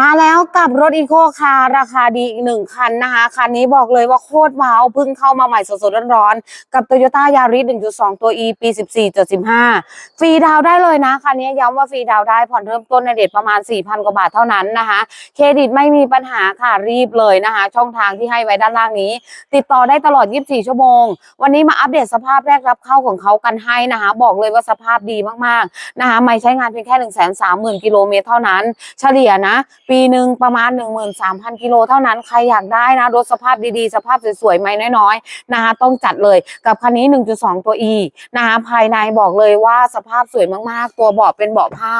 มาแล้วกับรถอีโคคาราคาดีอีกหนึ่งคันนะคะ คันนี้บอกเลยว่าโคตรว้าวเพิ่งเข้ามาใหม่สดๆร้อนๆกับ Toyota Yaris 1.2 ตัว E ปี 14.15 ฟรีดาวได้เลยนะ คันนี้ย้ำว่าฟรีดาวได้ผ่อนเริ่มต้นในเด็ดประมาณ 4,000 กว่าบาทเท่านั้นนะคะ เครดิตไม่มีปัญหาค่ะรีบเลยนะคะ ช่องทางที่ให้ไว้ด้านล่างนี้ ติดต่อได้ตลอด 24 ชั่วโมง วันนี้มาอัปเดตสภาพแรกรับเข้าของเขากันให้นะคะ บอกเลยว่าสภาพดีมากๆนะคะไม่ใช้งานเพียงแค่ 130,000กิโลเมตรเท่านั้น เฉลี่ยนะปีหนึ่งประมาณ 13,000 กิโลเท่านั้นใครอยากได้นะรถสภาพดีๆ สภาพสวยๆไม่น้อยๆนะคะต้องจัดเลยกับคันนี้ 1.2 ตัว E นะคะภายในบอกเลยว่าสภาพสวยมากๆ ตัวเบาะเป็นเบาะผ้า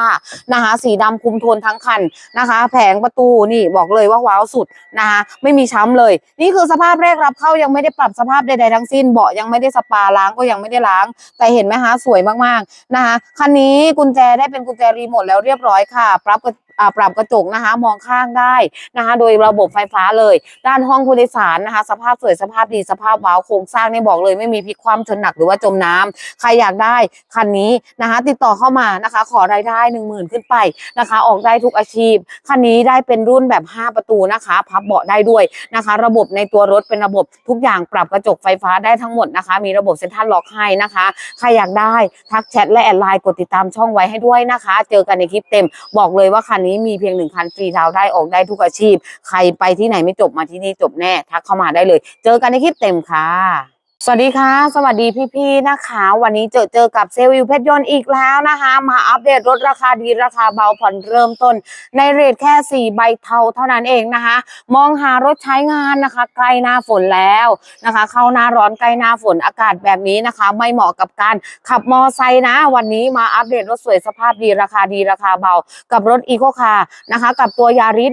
นะคะสีดำคุมโทนทั้งคันนะคะ แผงประตูนี่บอกเลยว่าว้าวสุดนะคะไม่มีช้ำเลย นี่คือสภาพแรกรับเข้ายังไม่ได้ปรับสภาพใดๆทั้งสิ้นเบาะยังไม่ได้สปาล้างก็ยังไม่ได้ล้าง แต่เห็นไหมคะสวยมากๆนะคะคันนี้กุญแจได้เป็นกุญแจรีโมทแล้วเรียบร้อยค่ะปรับกระอ่า ปรับกระจกนะคะ มองข้างได้นะคะ โดยระบบไฟฟ้าเลย ด้านห้องผู้โดยสารนะคะ สภาพสวยสภาพดีสภาพว้าวโครงสร้างนี่บอกเลย ไม่มีพลิกคว่ำชนหนักหรือว่าจมน้ำใครอยากได้คันนี้นะคะ ติดต่อเข้ามานะคะ ขอรายได้หนึ่งหมื่นขึ้นไปนะคะ ออกได้ทุกอาชีพ คันนี้ได้เป็นรุ่นแบบ 5 ประตูนะคะ พับเบาะได้ด้วยนะคะ ระบบในตัวรถเป็นระบบทุกอย่างปรับกระจกไฟฟ้าได้ทั้งหมดนะคะ มีระบบเซ็นทรัลล็อกให้นะคะใครอยากได้ทักแชทและแอดไลน์กดติดตามช่องไว้ให้ด้วยนะคะ เจอกันในคลิปเต็มบอกเลยว่าคันนี้มีเพียงหนึ่งคันฟรีเท้าได้ออกได้ทุกอาชีพ ใครไปที่ไหนไม่จบมาที่นี่จบแน่ทักเข้ามาได้เลย เจอกันในคลิปเต็มค่ะ สวัสดีค่ะ สวัสดีพี่ๆนะคะ วันนี้เจอเจอกับเซลล์วิวเพชรยนต์อีกแล้วนะคะ มาอัปเดตรถราคาดีราคาเบาผ่อนเริ่มต้น ในเรทแค่ 4 ใบเทาเท่านั้นเองนะคะ มองหารถใช้งานนะคะใกล้หน้าฝนแล้วนะคะ เข้าหน้าร้อนใกล้หน้าฝนอากาศแบบนี้นะคะ ไม่เหมาะกับการขับมอไซค์นะ วันนี้มาอัปเดตรถสวยสภาพดีราคาดีราคาเบา กับรถอีโคคาร์นะคะ กับตัวยาริส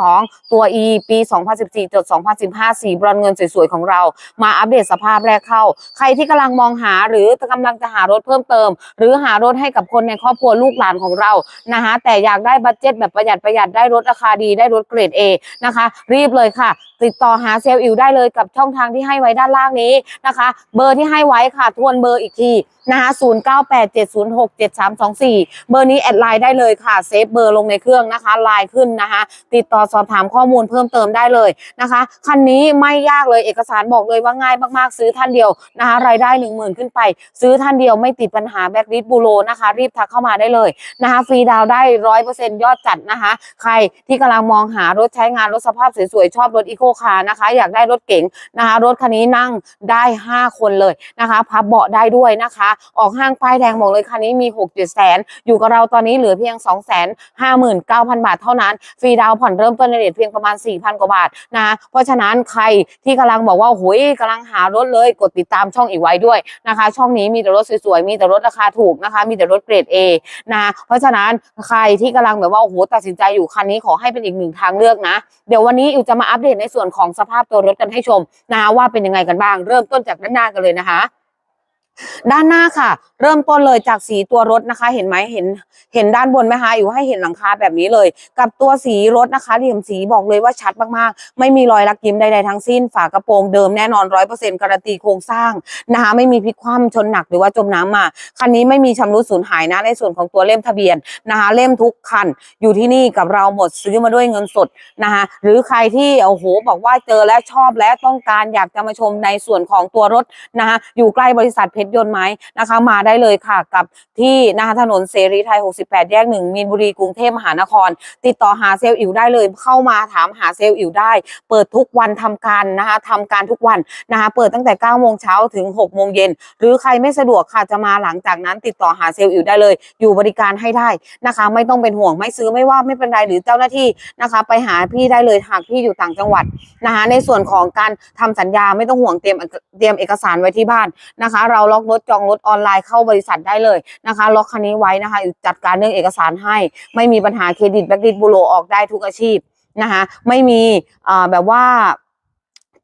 1.2 ตัว E ปี 2014จด2015 สีบรอนเงินสวยๆของเรา มาอัปเดตสภาพแรกเข้า ใครที่กำลังมองหาหรือกำลังจะหารถเพิ่มเติม หรือหารถให้กับคนในครอบครัวลูกหลานของเรานะคะแต่อยากได้บัตเจ็ตแบบประหยัดประหยัดได้รถราคาดีได้รถเกรด A นะคะ รีบเลยค่ะ ติดต่อหาเซลล์อิวได้เลยกับช่องทางที่ให้ไว้ด้านล่างนี้นะคะ เบอร์ที่ให้ไว้ค่ะทวนเบอร์อีกทีนะคะ0987067324 เบอร์นี้แอดไลน์ได้เลยค่ะเซฟเบอร์ลงในเครื่องนะคะไลน์ขึ้นนะคะ ติดต่อสอบถามข้อมูลเพิ่มเติมได้เลยนะคะ คันนี้ไม่ยากเลยเอกสารบอกเลยว่าง่ายมากๆซื้อท่านเดียวนะคะรายได้ 1 0,000 ขึ้นไป ซื้อท่านเดียวไม่ติดปัญหาแบ็กลิสบูโรนะคะรีบทักเข้ามาได้เลยนะคะฟรีดาวได้ร้อยเปอร์เซ็นต์ยอดจัดนะคะ ใครที่กำลังมองหารถใช้งานรถสภาพสวยๆ ชอบรถอีโคคาร์นะคะ อยากได้รถเก๋งนะคะรถคันนี้นั่งได้ 5 คนเลยนะคะพับเบาะได้ด้วยนะคะ ออกห้างป้ายแดงบอกเลยคันนี้มี6 7แสนอยู่กับเราตอนนี้เหลือเพียง 2 5 9 0 0 0 บาทเท่านั้น ฟรีดาวผ่อนเริ่มต้นในเรทเพียงประมาณ 4,000 กว่าบาทนะคะเพราะฉะนั้นใครที่กำลังบอกว่าโอ้ยกำลังหารถเลยกดติดตามช่องอีกไว้ด้วยนะคะ ช่องนี้มีแต่รถสวยๆมีแต่รถราคาถูกนะคะ มีแต่รถเกรด A นะเพราะฉะนั้นใครที่กำลังแบบว่าโอ้โหตัดสินใจอยู่คันนี้ขอให้เป็นอีกหนึ่งทางเลือกนะ เดี๋ยววันนี้อิวจะมาอัปเดตในส่วนของสภาพตัวรถกันให้ชมนะว่าเป็นยังไงกันบ้าง เริ่มต้นจากด้านหน้ากันเลยนะคะ ด้านหน้าค่ะ เริ่มต้นเลยจากสีตัวรถนะคะ เห็นไหมเห็น เห็นด้านบนไหมคะอยู่ให้เห็นหลังคาแบบนี้เลย กับตัวสีรถนะคะเหลี่ยมสีบอกเลยว่าชัดมากๆ ไม่มีรอยลักยิ้มใดๆทั้งสิ้น ฝากระโปรงเดิมแน่นอนร้อยเปอร์เซ็นต์การันตีโครงสร้างนะคะ ไม่มีพลิกคว่ำชนหนักหรือว่าจมน้ำมา คันนี้ไม่มีชำรุดสูญหายนะในส่วนของตัวเล่มทะเบียนนะคะ เล่มทุกคันอยู่ที่นี่กับเราหมดซื้อมาด้วยเงินสดนะคะ หรือใครที่โอ้โหบอกว่าเจอแล้วชอบและต้องการอยากจะมาชมในส่วนของตัวรถนะคะอยู่ใกล้บริษัทเพชรยนต์ไหมนะคะ มาได้เลยค่ะกับที่นะคะถนนเสรีไทย 68 แยกหนึ่งมีนบุรีกรุงเทพมหานคร ติดต่อหาเซลล์อิ๋วได้เลย เข้ามาถามหาเซลล์อิ๋วได้ เปิดทุกวันทำการนะคะทำการทุกวันนะคะเปิดตั้งแต่9โมงเช้าถึง6โมงเย็นหรือใครไม่สะดวกค่ะจะมาหลังจากนั้นติดต่อหาเซลล์อิ๋วได้เลย อยู่บริการให้ได้นะคะ ไม่ต้องเป็นห่วงไม่ซื้อไม่ว่าไม่เป็นไรหรือเจ้าหน้าที่นะคะ ไปหาพี่ได้เลยหากพี่อยู่ต่างจังหวัดนะคะในส่วนของการทำสัญญาไม่ต้องห่วงเตรียมเตรียมเอกสารไว้ที่บ้านนะคะ เราล็อกรถจองรถออนไลน์เข้าบริษัทได้เลยนะคะ ล็อกคันนี้ไว้นะคะจัดการเรื่องเอกสารให้ ไม่มีปัญหาเครดิตแบล็คดิสบูโรออกได้ทุกอาชีพนะคะ ไม่มีแบบว่า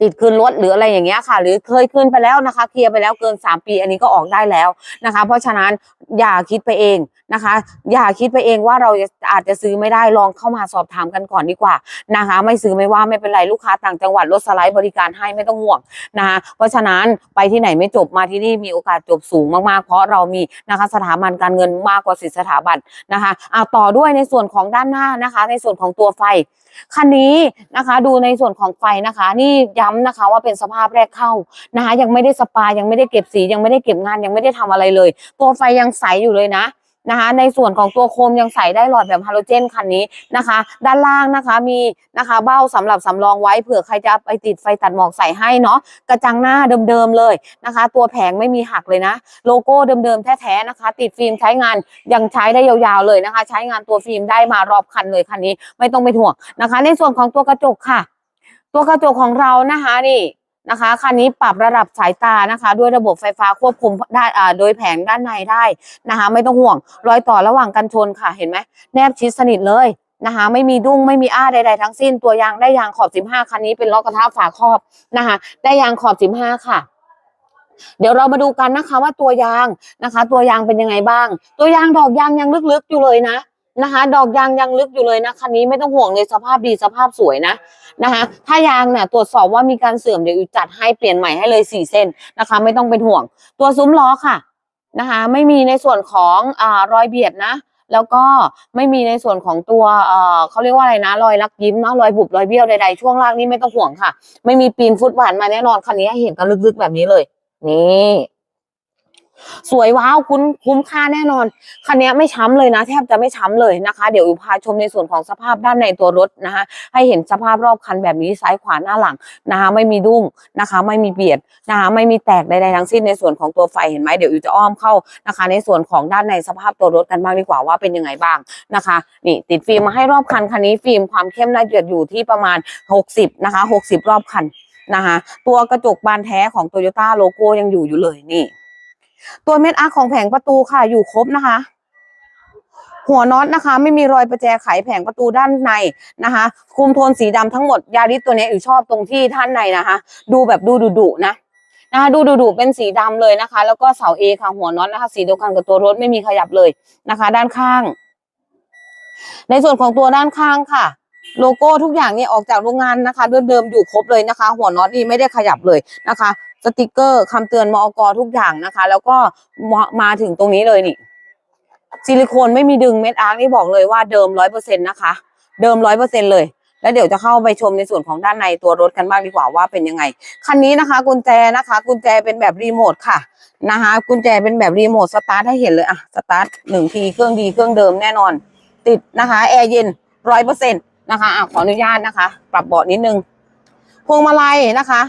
ติดคืนรถหรืออะไรอย่างเงี้ยค่ะ หรือเคยคืนไปแล้วนะคะ เคลียร์ไปแล้วเกิน 3 ปี อันนี้ก็ออกได้แล้วนะคะ เพราะฉะนั้นอย่าคิดไปเองนะคะ อย่าคิดไปเองว่าเราอาจจะซื้อไม่ได้ลองเข้ามาสอบถามกันก่อนดีกว่านะคะ ไม่ซื้อไม่ว่าไม่เป็นไรลูกค้าต่างจังหวัดรถสไลด์บริการให้ไม่ต้องห่วงนะคะ เพราะฉะนั้นไปที่ไหนไม่จบมาที่นี่มีโอกาสจบสูงมากๆ เพราะเรามีนะคะสถาบันการเงินมากกว่าสิสถาบันนะคะเอาต่อด้วยในส่วนของด้านหน้านะคะ ในส่วนของตัวไฟคันนี้นะคะ ดูในส่วนของไฟนะคะ นี่ย้ำนะคะว่าเป็นสภาพแรกเข้านะคะ ยังไม่ได้สปายังไม่ได้เก็บสียังไม่ได้เก็บงานยังไม่ได้ทำอะไรเลย ตัวไฟยังใสอยู่เลยนะนะคะในส่วนของตัวโคมยังใส่ได้หลอดแบบฮาโลเจนคันนี้นะคะ ด้านล่างนะคะมีนะคะเบ้าสำหรับสำรองไว้เผื่อใครจะไปติดไฟตัดหมอกใส่ให้เนาะกระจังหน้าเดิมๆเลยนะคะ ตัวแผงไม่มีหักเลยนะ โลโก้เดิมๆแท้ๆนะคะ ติดฟิล์มใช้งานยังใช้ได้ยาวๆเลยนะคะ ใช้งานตัวฟิล์มได้มารอบคันเลยคันนี้ไม่ต้องไปห่วงนะคะ ในส่วนของตัวกระจกค่ะ ตัวกระจกของเรานะคะนี่นะคะคันนี้ปรับระดับสายตานะคะ ด้วยระบบไฟฟ้าควบคุมได้อ่าโดยแผงด้านในได้นะคะ ไม่ต้องห่วง รอยต่อระหว่างกันชนค่ะเห็นไหมแนบชิดสนิทเลยนะคะไม่มีดุ้งไม่มีอ้าใด ๆ ทั้งสิ้น ตัวยางได้ยางขอบ 15 คันนี้เป็นล้อกระทะฝาครอบนะคะ ได้ยางขอบ 15 ค่ะ เดี๋ยวเรามาดูกันนะคะว่าตัวยางนะคะ ตัวยางเป็นยังไงบ้าง ตัวยางดอกยางยังลึกๆอยู่เลยนะ นะคะ ดอกยางยังลึกอยู่เลยนะคันนี้ไม่ต้องห่วงเลยสภาพดีสภาพสวยนะนะคะ ถ้ายางเนี่ยตรวจสอบว่ามีการเสื่อมเดี๋ยวอิวจัดให้เปลี่ยนใหม่ให้เลยสี่เส้นนะคะ ไม่ต้องเป็นห่วง ตัวซุ้มล้อค่ะนะคะ ไม่มีในส่วนของอรอยเบียดนะ แล้วก็ไม่มีในส่วนของตัวเออเขาเรียกว่าอะไรนะ รอยลักยิ้มเนาะรอยบุบรอยเบี้ยวใดๆช่วงล่างนี่ไม่ต้องห่วงค่ะ ไม่มีปีนฟุตบาทมาแน่นอนคันนี้เห็นกันลึกๆแบบนี้เลย นี่ สวยว้าวคุ้มคุ้มค่าแน่นอน คันนี้ไม่ช้ำเลยนะ แทบจะไม่ช้ำเลยนะคะ เดี๋ยวอิวพาชมในส่วนของสภาพด้านในตัวรถนะคะให้เห็นสภาพรอบคันแบบนี้ซ้ายขวาหน้าหลังนะคะไม่มีดุ้งนะคะ ไม่มีเบียดนะคะไม่มีแตกใดๆทั้งสิ้นในส่วนของตัวไฟเห็นไหมเดี๋ยวอิวจะอ้อมเข้านะคะ ในส่วนของด้านในสภาพตัวรถกันบ้างดีกว่าว่าเป็นยังไงบ้างนะคะ นี่ติดฟิล์มมาให้รอบคันคันนี้ฟิล์มความเข้มน่าจะอยู่ที่ประมาณ 60 นะคะ 60 รอบคันนะคะตัวกระจกบานแท้ของโตโยต้าโลโก้ยังอยู่อยู่เลยนี่ ตัวเม็ดอาร์ของแผงประตูค่ะอยู่ครบนะคะ หัวน็อตนะคะ ไม่มีรอยประแจไขแผงประตูด้านในนะคะ คุมโทนสีดำทั้งหมดยาริสตัวนี้อยู่ชอบตรงที่ท่านในนะคะ ดูแบบดูดุดุๆนะนะคะดูดุดุเป็นสีดำเลยนะคะ แล้วก็เสาเอค่ะหัวน็อตนะคะ สีเดียวกันกับตัวรถไม่มีขยับเลยนะคะ ด้านข้าง ในส่วนของตัวด้านข้างค่ะ โลโก้ทุกอย่างเนี่ยออกจากโรงงานนะคะเดิมๆอยู่ครบเลยนะคะ หัวน็อตนี่ไม่ได้ขยับเลยนะคะ สติกเกอร์คำเตือนมอกทุกอย่างนะคะ แล้วก็มามาถึงตรงนี้เลยนี่ซิลิโคนไม่มีดึงเม็ดอาร์คนี่บอกเลยว่าเดิมร้อยเปอร์เซ็นต์นะคะ เดิมร้อยเปอร์เซ็นเลย แล้วเดี๋ยวจะเข้าไปชมในส่วนของด้านในตัวรถกันบ้างดีกว่าว่าเป็นยังไง คันนี้นะคะ กุญแจนะคะ กุญแจเป็นแบบรีโมทค่ะนะคะ กุญแจเป็นแบบรีโมทสตาร์ทให้เห็นเลยอะสตาร์ทหนึ่งทีเครื่องดีเครื่องเดิมแน่นอน ติดนะคะแอร์เย็นร้อยเปอร์เซ็นต์นะคะอะขออนุญาตนะคะ ปรับเบาะนิดนึงพวงมาลัยนะคะ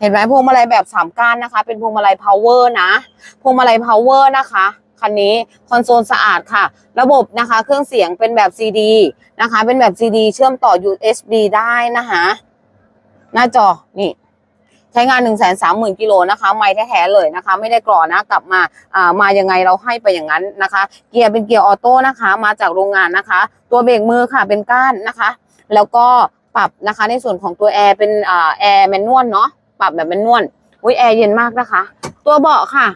เห็นไหมพวงมาลัยแบบสามก้านนะคะ เป็นพวงมาลัย power นะพวงมาลัย power นะคะคันนี้คอนโซลสะอาดค่ะ ระบบนะคะ เครื่องเสียงเป็นแบบ CD นะคะ เป็นแบบ CD เชื่อมต่อ USB ได้นะคะหน้าจอนี่ใช้งาน1 3 0 0 0 0กิโลนะคะ ไม่แท้ๆเลยนะคะ ไม่ได้กรอนะกลับมาอ่ามายังไงเราให้ไปอย่างนั้นนะคะ เกียร์เป็นเกียร์ออโต้นะคะ มาจากโรงงานนะคะ ตัวเบรกมือค่ะเป็นก้านนะคะ แล้วก็ปรับนะคะในส่วนของตัวแอร์เป็นอ่าแอร์แมนนวลเนาะ ปรับแบบมันนวลอุ้ยแอร์เย็นมากนะคะ ตัวเบาะค่ะ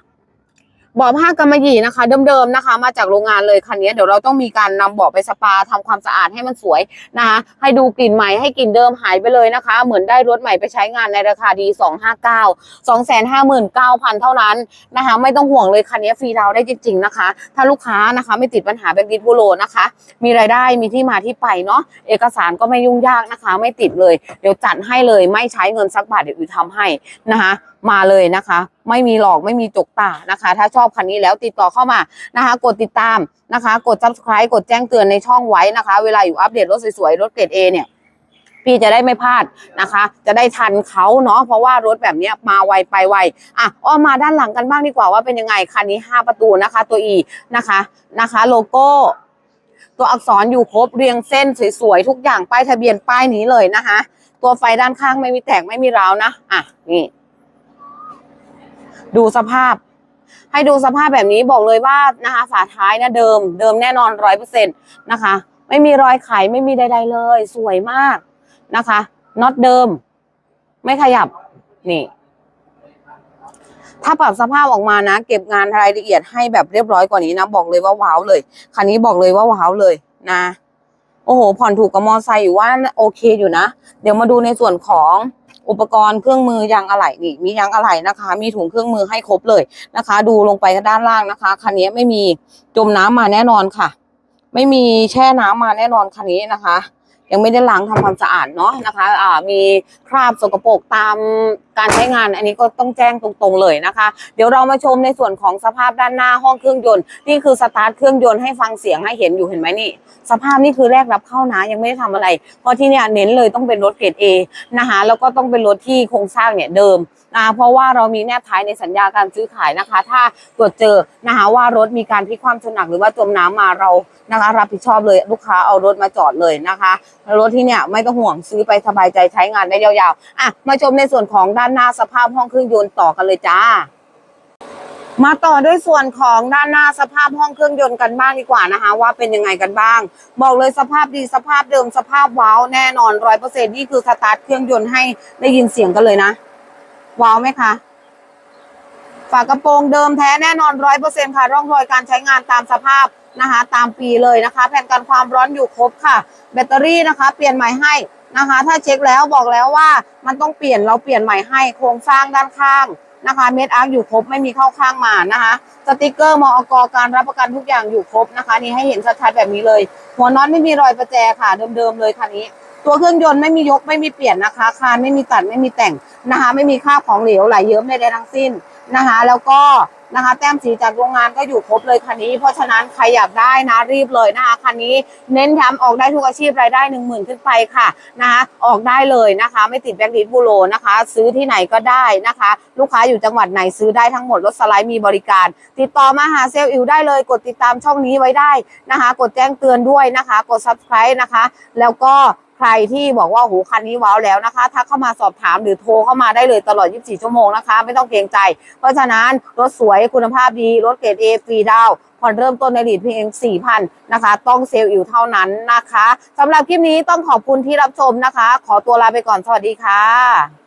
เบาะผ้ากำมะหยี่นะคะ เดิมๆนะคะ มาจากโรงงานเลยคันนี้เดี๋ยวเราต้องมีการนำเบาะไปสปาทำความสะอาดให้มันสวยนะคะให้ดูกลิ่นใหม่ให้กลิ่นเดิมหายไปเลยนะคะ เหมือนได้รถใหม่ไปใช้งานในราคาดี 259 259,000 เท่านั้นนะคะ ไม่ต้องห่วงเลยคันนี้ฟรีดาวได้จริง ๆนะคะ ถ้าลูกค้านะคะไม่ติดปัญหาเป็นดิสบูโรนะคะ มีรายได้มีที่มาที่ไปเนาะเอกสารก็ไม่ยุ่งยากนะคะ ไม่ติดเลย เดี๋ยวจัดให้เลยไม่ใช้เงินสักบาทเดี๋ยวอิวทำให้นะคะ มาเลยนะคะ ไม่มีหลอกไม่มีจกตานะคะ ถ้าชอบคันนี้แล้วติดต่อเข้ามานะคะ กดติดตามนะคะ กด subscribe กดแจ้งเตือนในช่องไว้นะคะ เวลาอยู่อัปเดตรถสวยๆรถเกรด A เนี่ยพี่จะได้ไม่พลาดนะคะ จะได้ทันเขาเนาะเพราะว่ารถแบบนี้มาไวไปไวอะอ้อมมาด้านหลังกันบ้างดีกว่าว่าเป็นยังไงคันนี้ 5 ประตูนะคะ ตัว E นะคะนะคะ โลโก้ ตัวอักษรอยู่ครบเรียงเส้นสวยๆทุกอย่างป้ายทะเบียนป้ายนี้เลยนะคะ ตัวไฟด้านข้างไม่มีแตกไม่มีร้าวนะอะนี่ ดูสภาพ ให้ดูสภาพแบบนี้บอกเลยว่านะคะฝาท้ายนะเดิม เดิมแน่นอนร้อยเปอร์เซ็นต์นะคะ ไม่มีรอยไขไม่มีใด ๆ เลย สวยมากนะคะน็อตเดิม ไม่ขยับนี่ ถ้าปรับสภาพออกมานะ เก็บงานรายละเอียดให้แบบเรียบร้อยกว่านี้นะบอกเลยว่าว้าวเลยคันนี้บอกเลยว่าว้าวเลยนะโอ้โหผ่อนถูกกับมอไซค์อยู่ว่าโอเคอยู่นะ เดี๋ยวมาดูในส่วนของ อุปกรณ์เครื่องมือยางอะไหล่นี่มียางอะไหล่นะคะ มีถุงเครื่องมือให้ครบเลยนะคะ ดูลงไปด้านล่างนะคะคันนี้ไม่มีจมน้ำมาแน่นอนค่ะ ไม่มีแช่น้ำมาแน่นอนคันนี้นะคะ ยังไม่ได้ล้างทำความสะอาดเนาะนะคะอ่ามีคราบสกปรกตามการใช้งาน อันนี้ก็ต้องแจ้งตรงๆเลยนะคะ เดี๋ยวเรามาชมในส่วนของสภาพด้านหน้าห้องเครื่องยนต์นี่คือสตาร์ทเครื่องยนต์ให้ฟังเสียงให้เห็นอยู่เห็นไหมนี่ สภาพนี่คือแรกรับเข้านะยังไม่ได้ทำอะไร เพราะที่เนี่ยเน้นเลยต้องเป็นรถเกรด A นะคะแล้วก็ต้องเป็นรถที่โครงสร้างเนี่ยเดิมนะเพราะว่าเรามีแนบท้ายในสัญญาการซื้อขายนะคะ ถ้าตรวจเจอนะคะว่ารถมีการพลิกความชนหนักหรือว่าจมน้ำมาเรานะคะรับผิดชอบเลยลูกค้าเอารถมาจอดเลยนะคะรถที่เนี่ยไม่ต้องห่วงซื้อไปสบายใจใช้งานได้ยาวๆ อะ มาชมในส่วนของด้านหน้าสภาพห้องเครื่องยนต์ต่อกันเลยจ้า มาต่อด้วยส่วนของด้านหน้าสภาพห้องเครื่องยนต์กันบ้างดีกว่านะคะ ว่าเป็นยังไงกันบ้าง บอกเลยสภาพดีสภาพเดิมสภาพว้าวแน่นอนร้อยเปอร์เซ็นนี่คือสตาร์ทเครื่องยนต์ให้ได้ยินเสียงกันเลยนะ ว้าวไหมคะฝากระโปรงเดิมแท้แน่นอนร้อยเปอร์เซ็นค่ะร่องรอยการใช้งานตามสภาพ นะคะ ตามปีเลยนะคะ แผ่นกันความร้อนอยู่ครบค่ะ แบตเตอรี่นะคะ เปลี่ยนใหม่ให้นะคะ ถ้าเช็คแล้วบอกแล้วว่ามันต้องเปลี่ยนเราเปลี่ยนใหม่ให้โครงสร้างด้านข้างนะคะเม็ดอาร์คอยู่ครบไม่มีเข้าข้างมานะคะสติกเกอร์มอกการรับประกันทุกอย่างอยู่ครบนะคะ นี่ให้เห็นชัดๆแบบนี้เลย หัวน็อตไม่มีรอยประแจค่ะ เดิมๆเลยคันนี้ ตัวเครื่องยนต์ไม่มียกไม่มีเปลี่ยนนะคะคานไม่มีตัดไม่มีแต่งนะคะ ไม่มีคราบของเหลวไหลเยิ้มใดๆทั้งสิ้นนะคะ แล้วก็ นะคะ แต้มสีจากโรงงานก็อยู่ครบเลยคันนี้ เพราะฉะนั้นใครอยากได้นะรีบเลยนะคะคันนี้เน้นย้ำออกได้ทุกอาชีพรายได้หนึ่งหมื่นขึ้นไปค่ะนะคะออกได้เลยนะคะ ไม่ติดแบล็คลิสต์บูโรนะคะ ซื้อที่ไหนก็ได้นะคะ ลูกค้าอยู่จังหวัดไหนซื้อได้ทั้งหมดรถสไลด์มีบริการ ติดต่อมาหาเซลล์อิวได้เลยกดติดตามช่องนี้ไว้ได้นะคะ กดแจ้งเตือนด้วยนะคะ กด subscribe นะคะ แล้วก็ ใครที่บอกว่าโหคันนี้ว้าวแล้วนะคะถ้าเข้ามาสอบถามหรือโทรเข้ามาได้เลยตลอด 24 ชั่วโมงนะคะ ไม่ต้องเกรงใจ เพราะฉะนั้นรถสวยคุณภาพดี รถเกรด A ฟรีดาวผ่อนเริ่มต้นในหลีดเพียง 4,000 นะคะ ต้องเซลล์อยู่เท่านั้นนะคะสำหรับคลิปนี้ต้องขอบคุณที่รับชมนะคะ ขอตัวลาไปก่อนสวัสดีค่ะ